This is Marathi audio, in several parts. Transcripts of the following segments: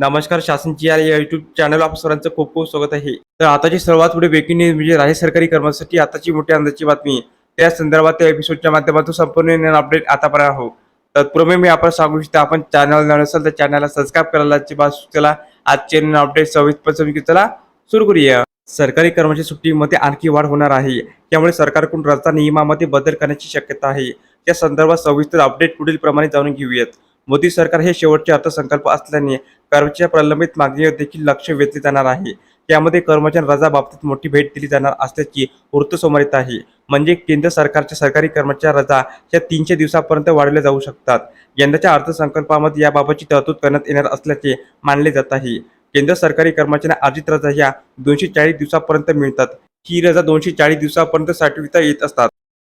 नमस्कार शासनची या युट्यूब चॅनल आप सर्वांचं खूप खूप स्वागत आहे. तर आताची सर्वात पुढे ब्रेकिंग न्यूज म्हणजे राज्य सरकारी कर्मचाऱ्यांसाठी आताची मोठी अंदाजची बातमी. त्या संदर्भात त्या एपिसोडच्या माध्यमातून संपूर्ण अपडेट आतापर्यंत हो तत्पूर्वी मी आपण सांगू इच्छितो आपण चॅनल नवीन असेल तर चॅनलला सबस्क्राईब करायला बात चला. आजचे अपडेट सविस्तर पंचवीस चला सुरू करूया. सरकारी कर्मचारी सुट्टीमध्ये आणखी वाढ होणार आहे. त्यामुळे सरकारकडून रस्ता नियमामध्ये बदल करण्याची शक्यता आहे. त्या संदर्भात सविस्तर अपडेट पुढील प्रमाणे जाणून घेऊयात. मोदी सरकार हे शेवटचे अर्थसंकल्प असल्याने कर्मचारी प्रलंबित मागणीवर देखील लक्ष वेधले जाणार आहे. त्यामध्ये कर्मचारी रजा बाबतीत मोठी भेट दिली जाणार असल्याची वृत्त समोर येत आहे. म्हणजे केंद्र सरकारच्या सरकारी कर्मचारी रजा या तीनशे दिवसापर्यंत वाढवल्या जाऊ शकतात. यंदाच्या अर्थसंकल्पामध्ये याबाबतची तरतूद करण्यात येणार असल्याचे मानले जात आहे. केंद्र सरकारी कर्मचाऱ्यांना अर्जित रजा ह्या दोनशे चाळीस दिवसापर्यंत मिळतात. ही रजा दोनशे चाळीस दिवसापर्यंत साठविता येत असतात.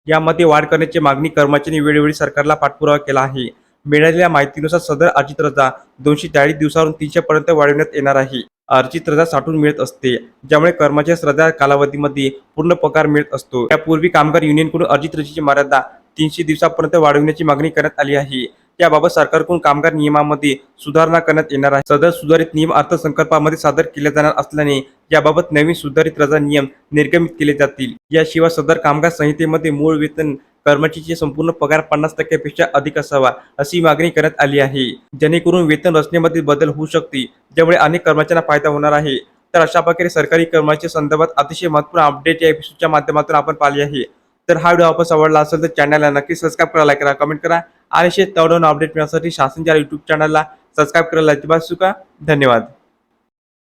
यामध्ये वाढ करण्याची मागणी कर्मचाऱ्यांनी वेळोवेळी सरकारला पाठपुरावा केला आहे. मिळालेल्या माहितीनुसार सदर अर्जित रजा दोनशे चाळीस दिवसावरून तीनशे पर्यंत वाढवण्यात येणार आहे. अर्जित रजा साठवून मिळत असते ज्यामुळे कर्मचारी रजा कालावधीमध्ये पूर्ण पगार मिळत असतो. यापूर्वी कामगार युनियनकडून अर्जित रजेची मर्यादा तीनशे दिवसापर्यंत वाढवण्याची मागणी करण्यात आली आहे. त्याबाबत सरकारकडून कामगार नियमामध्ये सुधारणा करण्यात येणार आहे. सदर सुधारित नियम अर्थसंकल्पामध्ये सादर केले जाणार असल्याने याबाबत नवीन सुधारित रजा नियम निर्गमित केले जातील. याशिवाय सदर कामगार संहितेमध्ये मूळ वेतन कर्मचारीचे संपूर्ण पगार पन्नास टक्क्यापेक्षा अधिक असावा अशी मागणी करण्यात आली आहे. जेणेकरून वेतन रचनेमध्ये बदल होऊ शकते ज्यामुळे अनेक कर्मचाऱ्यांना फायदा होणार आहे. तर अशा प्रकारे सरकारी कर्मचारी संदर्भात अतिशय महत्त्वपूर्ण अपडेट या एपिसोडच्या माध्यमातून आपण पाहिली आहे. तर हा व्हिडिओ आपण आवडला असेल तर चॅनलला नक्की सबस्क्राईब करा लाईक करा कमेंट करा. आणि शेत तवडून अपडेट मिळण्यासाठी शासनच्या युट्यूब चॅनलला सबस्क्राईब करायला अजिबात चुका धन्यवाद.